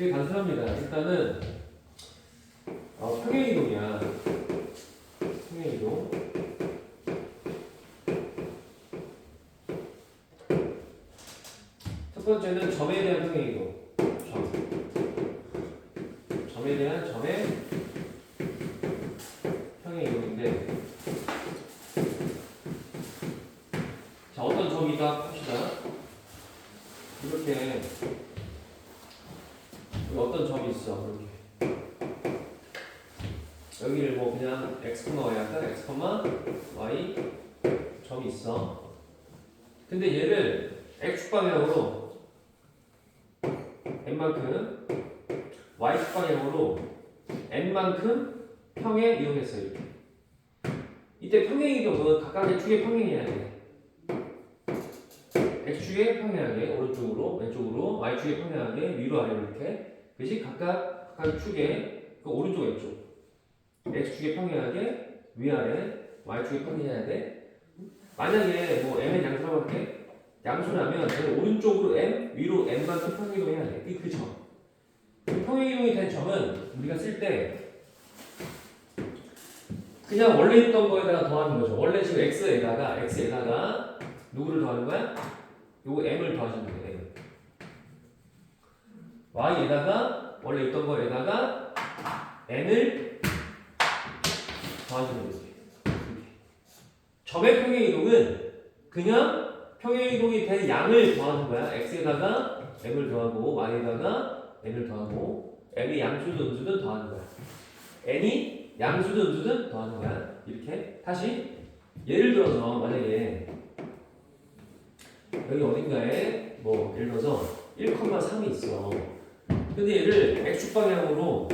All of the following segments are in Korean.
되게 간단합니다. 일단은 어, 평행이동이야. 평행이동. 첫 번째는 점에 대한 평행이동. 점. 점에 대한 점의 평행이동인데 자 어떤 점이다 봅시다. 이렇게 여기 어떤 점이 있어? 이렇게 여기를 뭐 그냥 x, y 할까? x, y 점이 있어. 근데 얘를 x축 방향으로 n만큼 y축 방향으로 n만큼 평행 이렇게. 이때 평행 이동은 각각의 축의 평행해야 돼. x축에 평행하게 오른쪽으로 왼쪽으로 y축에 평행하게 위로 아래로 이렇게 그것이 각각 각각 축에 그 오른쪽 왼쪽 x축에 평행하게 위아래 y축에 평행해야 돼 만약에 뭐 m의 양수라고 할게 양수라면 저는 오른쪽으로 m 위로 n만큼 평행 이동해야 돼 그게 그 점. 그 평행 이동이 된 점은 우리가 쓸 때 그냥 원래 있던 거에다가 더하는 거죠 원래 지금 x에다가 x에다가 누구를 더하는 거야? 요거 m을 더하시면 돼요. Y에다가 원래 있던 거에다가 n을 더하시면 돼요. 점의 평행 이동은 그냥 평행 이동이 된 양을 더하는 거야. x에다가 m을 더하고 y에다가 n을 더하고 m이 양수든 음수든 더하는 거야. n이 양수든 음수든 더하는 거야. 이렇게 다시 예를 들어서 만약에 여기 어딘가에 뭐 예를 들어서 1,3이 있어. 근데 얘를 x축 방향으로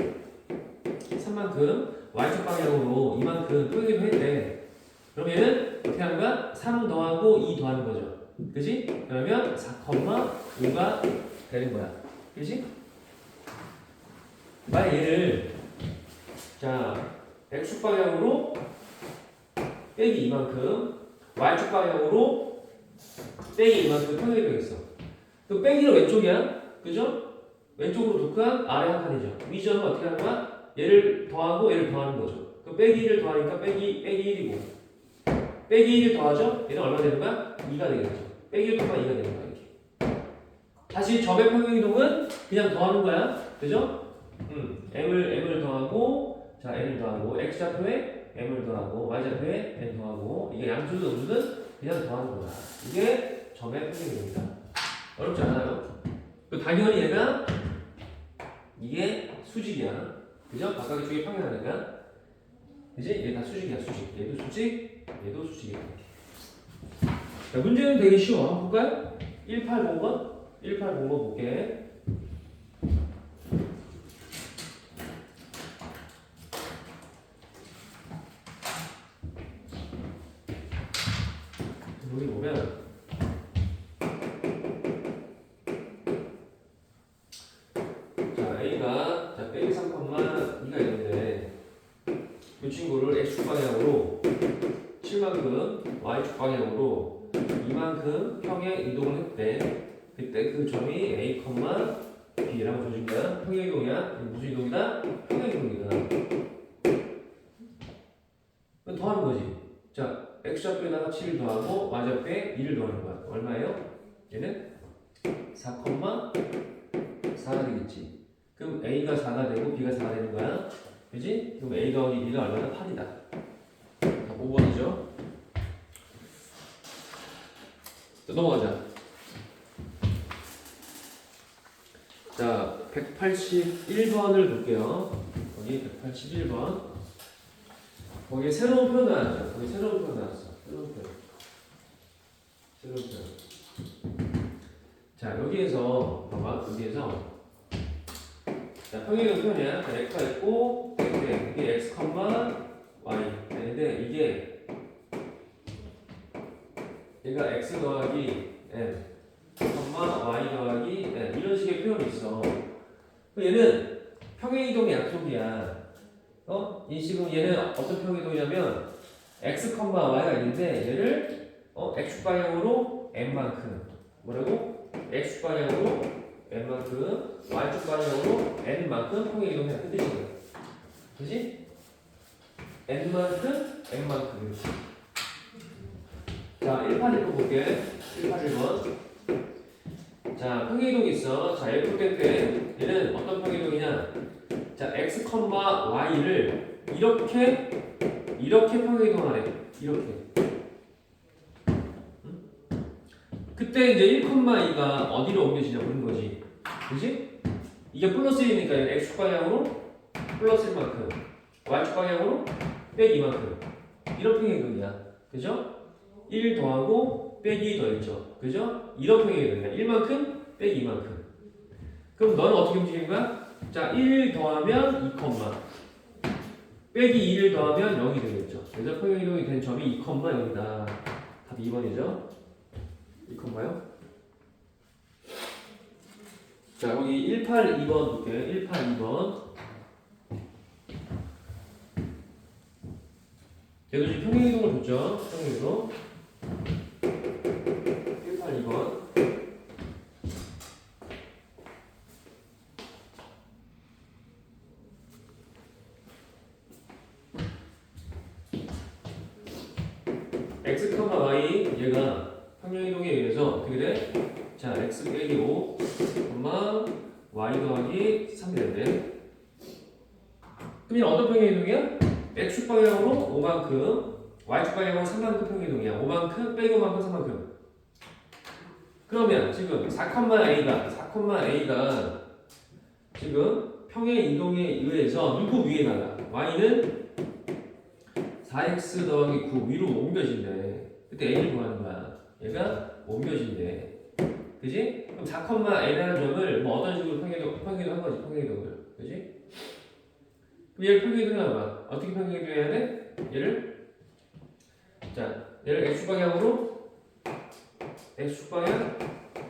3만큼, y축 방향으로 이만큼 평행을 했대. 얘는 어떻게 하는 거야? 3 더하고 2 더하는 거죠. 그지? 그러면 4,5가 되는 거야. 그지? 만약 얘를 자 x축 방향으로 빼기 이만큼, y축 방향으로 빼기 이만큼 평행이 되겠어. 그 빼기는 왼쪽이야. 그죠? 왼쪽으로 두 칸, 아래 한 칸이죠. 위점은 어떻게 하는 거야? 얘를 더하고 얘를 더하는 거죠. 그 빼기를 더하니까 빼기, 빼기 1이고. 빼기 1을 더하죠? 얘는 얼마 되는 거야? 2가 되겠죠. 빼기 1, 2가 되는 거야, 이렇게. 다시 점의 평행이동은 그냥 더하는 거야. 그죠? 음, m을, m을 더하고, 자, n을 더하고, x좌표에 m을 더하고, y좌표에 n 더하고, 이게 양수든 음수든 그냥 더하는 거야. 이게 점의 평행이동이다. 어렵지 않아요? 그 당연히 얘가 이게 수직이야. 그죠? 각각의 축이 평행하니까. 그지? 얘 다 수직이야, 수직. 얘도 수직, 얘도 수직이야. 자, 문제는 되게 쉬워. 볼까요? 1805번? 1805번 볼게. 여기 보면 자 A가 자 빼기 3,2가 있는데 이 친구를 X축 방향으로 7만큼 Y축 방향으로 이만큼 평행 이동을 했대 그때 그 점이 A, B라고 줘준 거야 평행 이동이야 이게 무슨 이동이다? 평행 이동이다 그럼 더하는 거지 자 X좌표에다가 7을 더하고 Y좌표에 2를 더하는 거야 얼마예요? 얘는 4,4가 되겠지 그럼 A가 4가 되고 B가 4가 되는 거야. 그지? 그럼 A 더하기 B가 얼마나 8이다. 자, 5번이죠. 자, 넘어가자. 자, 181번을 볼게요. 거기 181번. 거기에 새로운 표현 나왔죠. 거기 새로운 표현 나왔어. 새로운 표현. 새로운 표현. 자, 여기에서, 봐봐. 여기에서 자, 평행이동 표현이야. 자, x가 있고, 이렇게 이게 x, y 되는데 이게 얘가 x 더하기 y 더하기 n 이런 식의 표현이 있어. 얘는 평행이동의 약속이야. 어? 이 지금 얘는 어떤 평행이동이냐면 x, y가 있는데 얘를 어, x축 방향으로 n만큼 뭐라고? x축 방향으로 n만큼 y축 방향으로 n만큼 평행 이동해야 그 뜻이에요. 그지? n만큼 n만큼. 자, 1판 읽고 볼게. 1판 1번. 자, 평행 이동이 있어. 자, F 때 얘는 어떤 평행 이동이냐? 자, x, y를 이렇게 이렇게 평행 이동하래. 이렇게. 그때 이제 1,2가 어디로 옮겨지냐 보는 거지. 그지? 이게 플러스 1이니까 x 방향으로 플러스 1만큼, y 방향으로 빼기 2만큼. 이런 평행이동이야. 그죠? 1 더하고 빼기 더했죠. 그죠? 이런 평행이동이야. 1만큼 빼기 2만큼. 그럼 너는 어떻게 움직이는 거야? 자, 1 더하면 2, 빼기 2를 더하면 0이 되겠죠. 그래서 평행이동이 된 점이 2, 0이다. 답 2번이죠. 2컴마요? 자, 여기 182번 볼게요. 182번. 얘도 지금 평행이동을 줬죠. 평행이동. 182번. X, y 얘가 평행이동에 의해서 어떻게 돼? 자, x 빼기 5, y 더하기 3이 되는데 그럼 얘는 어떤 평행이동이야? x 방향으로 5만큼, y 방향으로 3만큼 평행이동이야. 5만큼 빼기 5만큼 3만큼. 그러면 지금 4,a가 4,a가 지금 평행 이동에 의해서 누구 위에 나가? y는 4x 더하기 9 위로 옮겨진대. 그때 a를 구하는 거야. 얘가 옮겨진대. 그지? 그럼 4,a라는 점을 뭐 어떤 식으로 평행이동, 평행이동 한 거지, 평행이동을. 그지? 그럼 얘를 평행이동 해봐. 어떻게 평행이동 해야 돼? 얘를 자, 얘를 x방향으로 x방향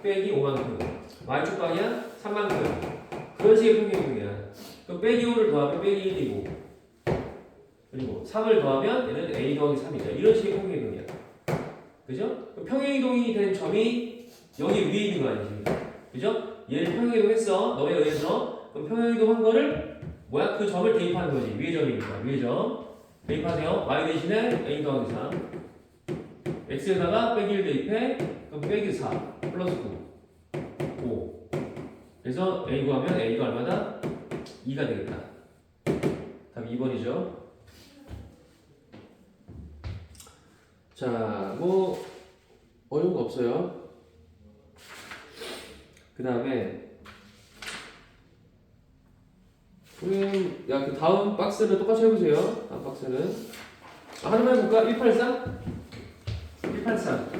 빼기 5만큼 y축 방향 3만큼 그런 식의 평행이동이야. 그럼 빼기 5를 더하면 빼기 1이고 그리고 3을 더하면 얘는 a 더하기 3이죠. 이런 식의 평행이동이야. 그죠? 평행이동이 된 점이 여기 위에 있는 거 아니지? 그죠? 얘를 평행이동 했어. 너에 의해서. 그럼 평행이동 한 거를 뭐야? 그 점을 대입하는 거지. 위의 점이니까. 위의 점. 대입하세요. y 대신에 a 더하기 3. x에다가 빼기 1 대입해. 그럼 빼기 4. 플러스 9. 5. 그래서 a 구하면 a가 얼마다? 2가 되겠다. 답 2번이죠. 자, 뭐 어려운 거 없어요. 그 다음에 우리 야그 다음 박스를 똑같이 해보세요. 다음 박스는 아, 하나만 해볼까? 183? 183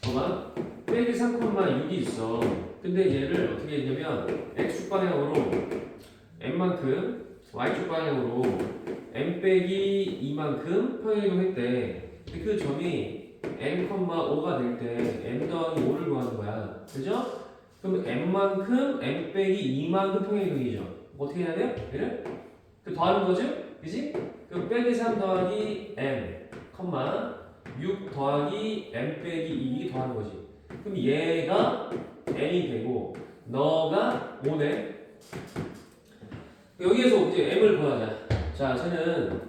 봐봐 빼기 3,6이 있어 근데 얘를 어떻게 했냐면 x축 방향으로 n만큼 y축 방향으로 n 빼기 2만큼 평행이동 했대. 근데 그 점이 n, 5가 될때 n 더하기 5를 구하는 거야. 그죠? 그럼 n만큼 n 빼기 2만큼 평행이동이죠. 어떻게 해야 돼요? 얘를? 그 더하는 거죠? 그지? 그럼 빼기 3 더하기 n, 6 더하기 n 빼기 2 더하는 거지. 그럼 얘가 n이 되고 너가 5네. 여기에서 이제 m을 구하자. 자, 쟤는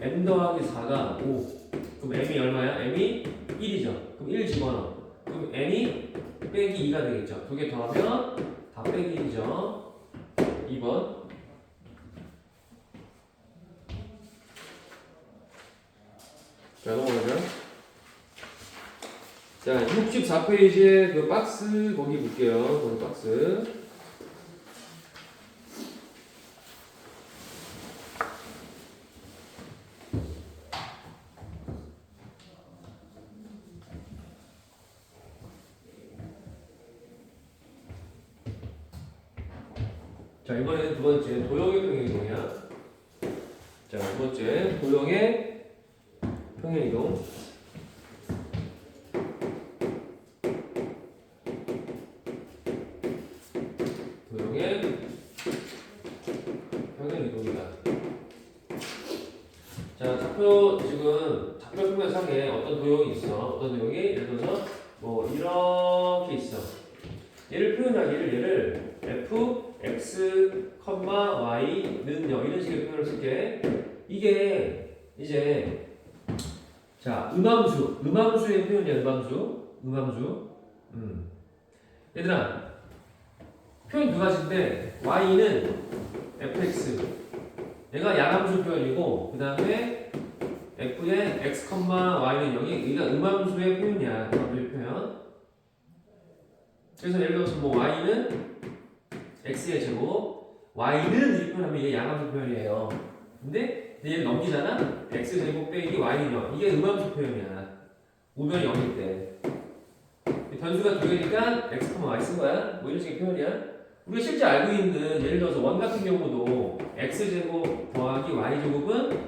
m 더하기 4가 5. 그럼 m이 얼마야? m이 1이죠. 그럼 1 집어넣어. 그럼 n이 빼기 2가 되겠죠. 두 개 더하면 다 빼기 1이죠. 2번. 자, 넘어가죠. 자, 64페이지에 그 박스 거기 볼게요. 거기 박스. 자 이번에는 두 번째 도형의 평행이동이야. 자 두 번째 도형의 평행이동. 도형의 평행이동이다. 자 좌표 지금 좌표 평면상에 어떤 도형이 있어? 어떤 도형이 예를 들어서 뭐 이렇게 있어. 얘를 표현하기를 얘를 f x, y는 0 쓸게. 이게 이제 자 음함수, 음함수의 표현이야 음함수, 음함수. 음. 얘들아 표현 두 가지인데 y는 fx 얘가 양함수 표현이고 그 다음에 f의 x, y는 0이 여기가 음함수의 표현이야 음함수의 표현 그래서 예를 들어서 뭐 y는 x의 제곱 y는 이렇게 표현하면 이게 양함수 표현이에요. 근데 얘를 넘기잖아? x 제곱 빼기 0 이게 음함수 표현이야. 우변이 0일 때. 변수가 두 개니까 x, y 쓴 거야. 뭐 이런 식의 표현이야. 우리가 실제 알고 있는 예를 들어서 원 같은 경우도 x 제곱 더하기 y 제곱은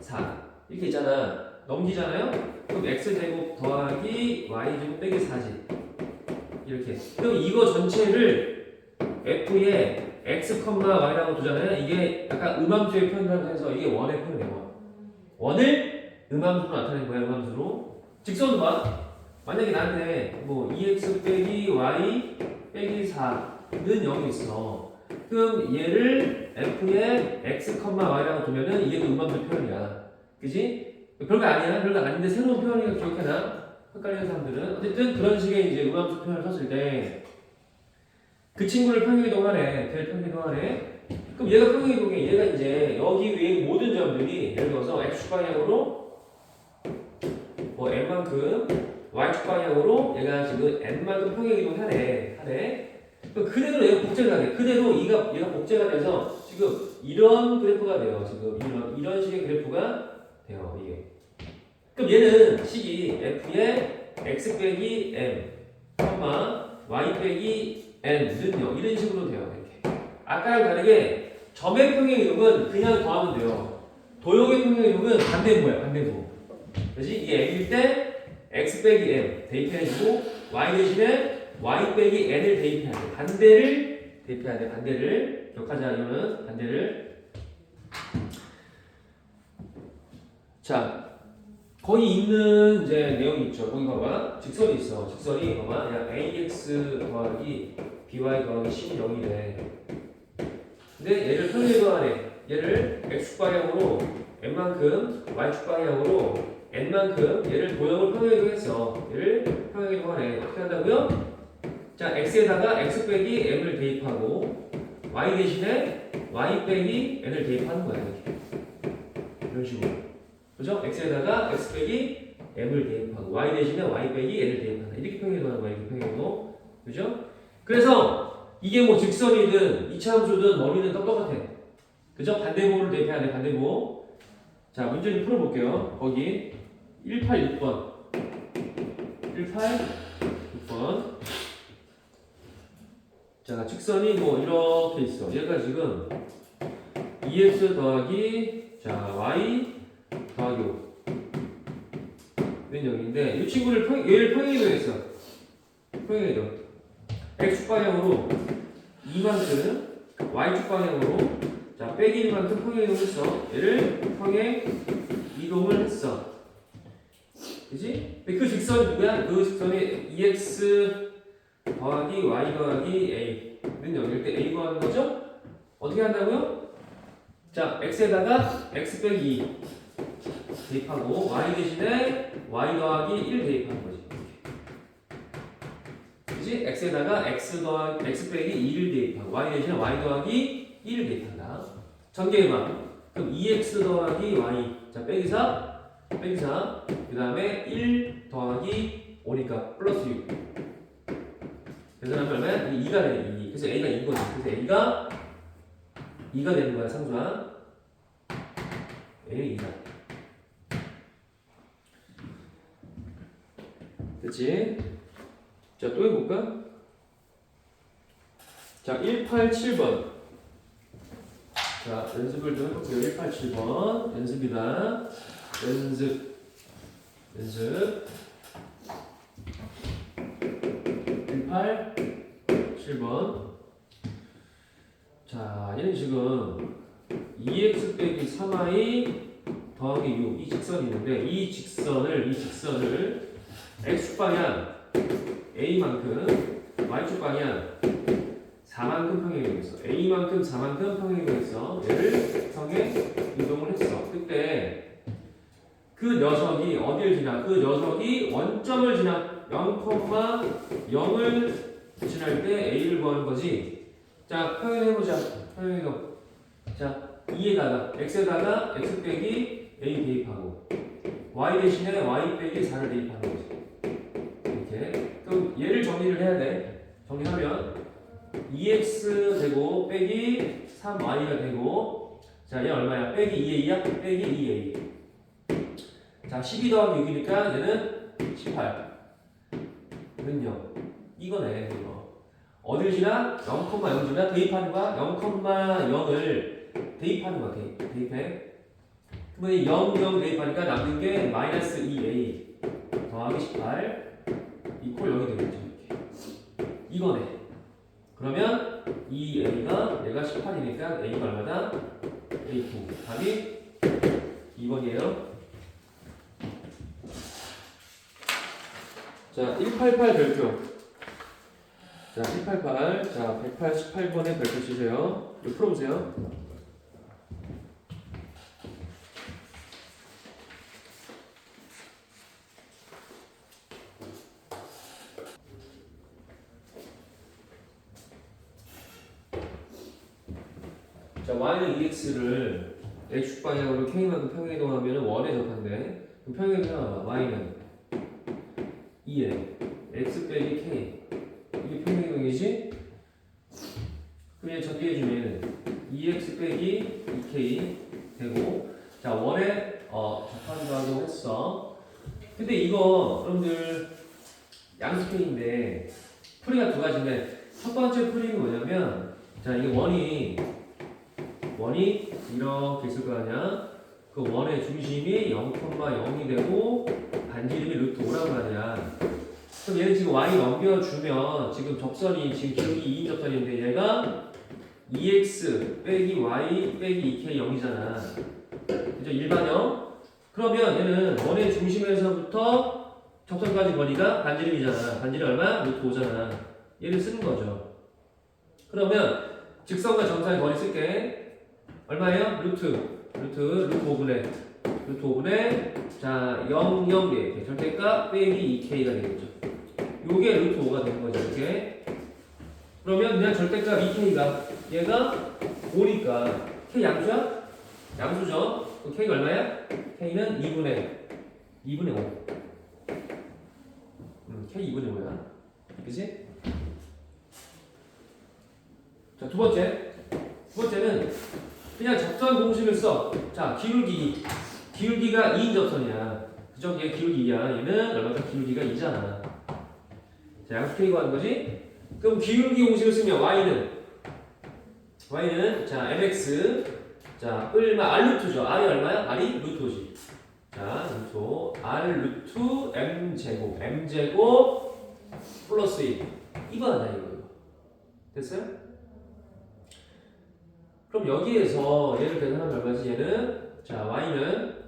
4 이렇게 있잖아. 넘기잖아요? 그럼 x 제곱 더하기 y 제곱 빼기 4지. 이렇게. 그럼 이거 전체를 f에 x, y라고 두잖아요. 이게 약간 음함수의 표현이라고 해서 이게 원의 표현이에요 원을 음함수로 나타낸 거야 음함수로. 직선 봐. 만약에 나한테 뭐 2x 빼기 y 빼기 4는 0이 있어. 그럼 얘를 f에 x, y라고 두면은 이게 또 음함수 표현이야. 그지? 별거 아니야. 별거 아닌데 새로운 표현이니까 기억해놔. 헷갈리는 사람들은. 어쨌든 그런 식의 이제 음함수 표현을 썼을 때 그 친구를 평행이동하네 될 평행이동하네. 그럼 얘가 평행이동해. 얘가 이제 여기 위에 모든 점들이 예를 들어서 x 방향으로 뭐 n만큼 y축 방향으로 얘가 지금 n만큼 평행이동하네 하네. 그럼 그대로 얘가 복제가 돼 그대로 얘가 얘가 복제가 돼서 지금 이런 그래프가 돼요 지금. 이런 이런 식의 그래프가 돼요 이게. 그럼 얘는 식이 f의 x 빼기 m, y 빼기 n는 0 이런 식으로 돼요 이렇게. 아까랑 다르게 점의 평행 이동은 그냥 더하면 돼요. 도형의 평행 이동은 반대부야 반대부. 그지? 이게 m일 때 x 빼기 m 대입해주고 y 대신에 y 빼기 n을 대입해야 돼. 반대를 대입해야 돼. 반대를 기억하자. 이거는 반대를. 자 거기 있는 이제 내용이 있죠. 거기 봐봐. 직선이 있어. 직선이 봐봐. 야 ax 더하기 by 더하기 10이래. 근데 얘를 평행이동 하네. 얘를 x 방향으로 n만큼 y축 방향으로 n만큼 얘를 도형을 평행이동 했어. 얘를 평행이동 하네. 어떻게 한다고요? 자 x에다가 x 빼기 m을 대입하고 y 대신에 y 빼기 n을 대입하는 거야 이렇게. 이런 식으로. 그죠? x에다가 x 빼기 m을 대입하고 y 대신에 y 빼기 n을 대입한다. 이렇게 평행이동하는 거야. 이렇게 평행이동. 그죠? 그래서 이게 뭐 직선이든 이차함수든 머리는 똑같아. 그죠? 반대보를 대입해야 돼. 반대보. 자, 문제 좀 풀어볼게요. 거기 186번. 186번. 자, 직선이 뭐 이렇게 있어. 얘가 지금 2x 더하기 자 y 더하기 5. 는 0인데 이 친구를 평, 얘를 평행이동했어. 평행이동. x축 방향으로 2만큼 y축 방향으로 자 빼기 1만큼 평행이동했어. 얘를 평행 이동을 했어. 그지? 그 직선이 누구야? 그 직선이 2x 더하기 y 더하기 a는 0일 때 a 구하는 거죠? 어떻게 한다고요? 자 x에다가 x 빼기 2 대입하고 y 대신에 y 더하기 1 대입하는 거지. 그지? x에다가 x 더하기 x 빼기 2를 대입하고 y 대신에 y 더하기 1을 대입한다. 전개해봐. 그럼 2x 더하기 y 자 빼기 4 빼기 4 그다음에 1 더하기 5니까 플러스 6 계산하면 얼마야? 2가 돼 2. 그래서 a가 2거지. 그래서 a가 2가 되는 거야 상수가 a 2다. 됐지? 자, 또 해볼까? 자, 187번. 자, 연습을 좀 해볼게요. 187번. 연습이다. 연습. 연습. 187번. 자, 얘는 지금 2x 빼기 3y 더하기 6. 이 직선이 있는데, 이 직선을, 이 직선을 x 방향 A만큼 Y축 방향 4만큼 평행이동했어. A만큼 4만큼 평행이동했어. 얘를 성에 이동을 했어. 그때 그 녀석이 어딜 지나? 그 녀석이 원점을 지나 0,0을 지날 때 A를 구하는 거지. 자, 평행해보자. 평행이동. 자, 2에다가 X에다가 X 빼기 A 대입하고 Y 대신에 Y 빼기 4를 대입하는 거지. 정리를 해야 돼. 정리하면 2x 되고 빼기 3y가 되고 자, 얘 얼마야? 빼기 2a야? 빼기 2a. 자, 12 더하기 6이니까 얘는 18. 는요. 이거네, 이거. 어딜 지나? 0,0 지나 대입하는 거야? 0,0을 대입하는 거야, 대입. 대입해. 그러면 0, 0 대입하니까 남는 게 마이너스 2a 더하기 18 이퀄 0이 되겠죠, 이거네. 그러면 이 a가 얘가 18이니까 a가 얼마다? a2 답이 2번이에요. 자, 188 별표. 자, 188. 자, 188번에 별표 치세요. 풀어보세요. 자, y는 2x를 x 방향으로 k만큼 평행 이동하면 원에 접한대. 그럼 평행이동하면 y는 2에 x 빼기 k 이게 평행 이동이지? 그럼 얘 전개해주면 2x 빼기 2k 되고 자 원에 어, 접한다고 했어. 근데 이거 여러분들 양수표인데 풀이가 두 가지인데 첫 번째 풀이는 뭐냐면 자 이게 원이 이렇게 있을 거 아니야? 그 원의 중심이 0,0이 되고 반지름이 루트 5라고 하냐? 그럼 얘는 지금 y 넘겨주면 지금 접선이 지금 기울기 2인 접선인데 얘가 2x 빼기 y 빼기 2k 0이잖아. 그죠? 일반형. 그러면 얘는 원의 중심에서부터 접선까지 거리가 반지름이잖아. 반지름 얼마? 루트 5잖아. 얘를 쓰는 거죠. 그러면 직선과 정사의 거리 쓸게. 얼마예요? 루트 루트 루트 5분의 루트 5분의 자 0, 0 이렇게 절대값 빼기 2k가 되겠죠. 요게 루트 5가 되는 거죠. 이렇게 그러면 그냥 절대값 2k가 얘가 5니까 k 양수야? 양수죠. 그럼 k가 얼마야? k는 2분의 2분의 5. 음, k 2분의 5야. 그지? 자, 두 번째. 두 번째는 그냥 접선 공식을 써. 자, 기울기. 기울기가 2인 접선이야. 그죠? 얘 기울기 2야. 얘는 얼마큼 기울기가 2잖아. 자, 양수 K 구하는 거지? 그럼 기울기 공식을 쓰면 Y는 Y는 자, mx 자, 얼마 R 루트죠. R이 얼마야? R이 루트지. 자, 루트 R 루트 M 제곱. M 제곱 플러스 2. 이거 하나 이거. 됐어요? 그럼 여기에서 얘를 계산하면 얼마지? 얘는 자 y는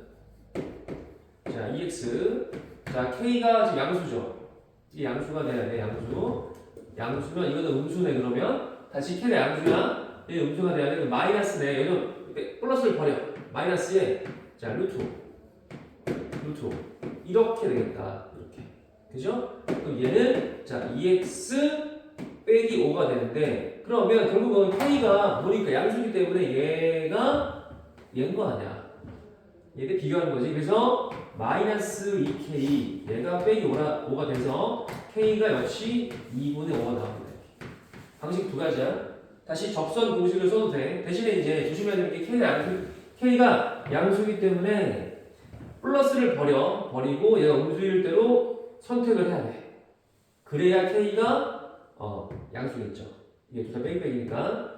자 2x 자 k가 지금 양수죠. 이게 양수가 돼야 돼 양수. 양수면 이거는 음수네 그러면 다시 k가 양수야. 얘 음수가 돼야 돼. 그럼 마이너스네. 얘는 플러스를 버려. 마이너스에 자 루트 루트 이렇게 되겠다. 이렇게 그죠? 그럼 얘는 자 2x 빼기 5가 되는데 그러면 결국은 k가 보니까 양수기 때문에 얘가 얘인 거 아니야 얘를 비교하는 거지 그래서 마이너스 2k 얘가 빼기 5가, 5가 돼서 k가 역시 2분의 5가 나옵니다. 방식 두 가지야. 다시 접선 공식을 써도 돼. 대신에 이제 조심해야 되는 게 양수 k가 양수기 때문에 플러스를 버려. 버리고 얘가 음수일 대로 선택을 해야 돼. 그래야 k가 어, 양수겠죠. 이게 둘다 뺑뺑이니까.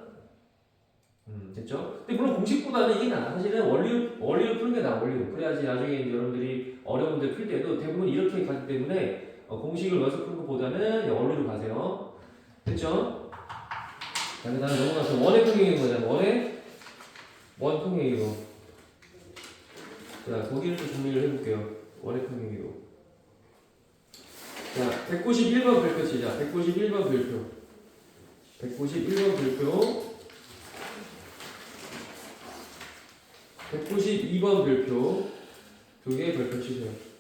음, 됐죠? 근데 물론 공식보다는 이게 나아. 사실은 원리, 원리를 푸는 게 나아, 원리로. 그래야지 나중에 여러분들이 어려운 문제 풀 때도 대부분 이렇게 가기 때문에 어, 공식을 넣어서 푸는 것보다는 원리로 가세요. 됐죠? 자, 그 다음에 넘어가서 원의 통행인 거잖아. 원의, 원 통행이로. 자, 거기를 좀 정리를 해볼게요. 원의 통행이로. 자, 191번 별표 치자. 191번 별표. 191번 별표. 192번 별표. 두 개의 별표 치세요.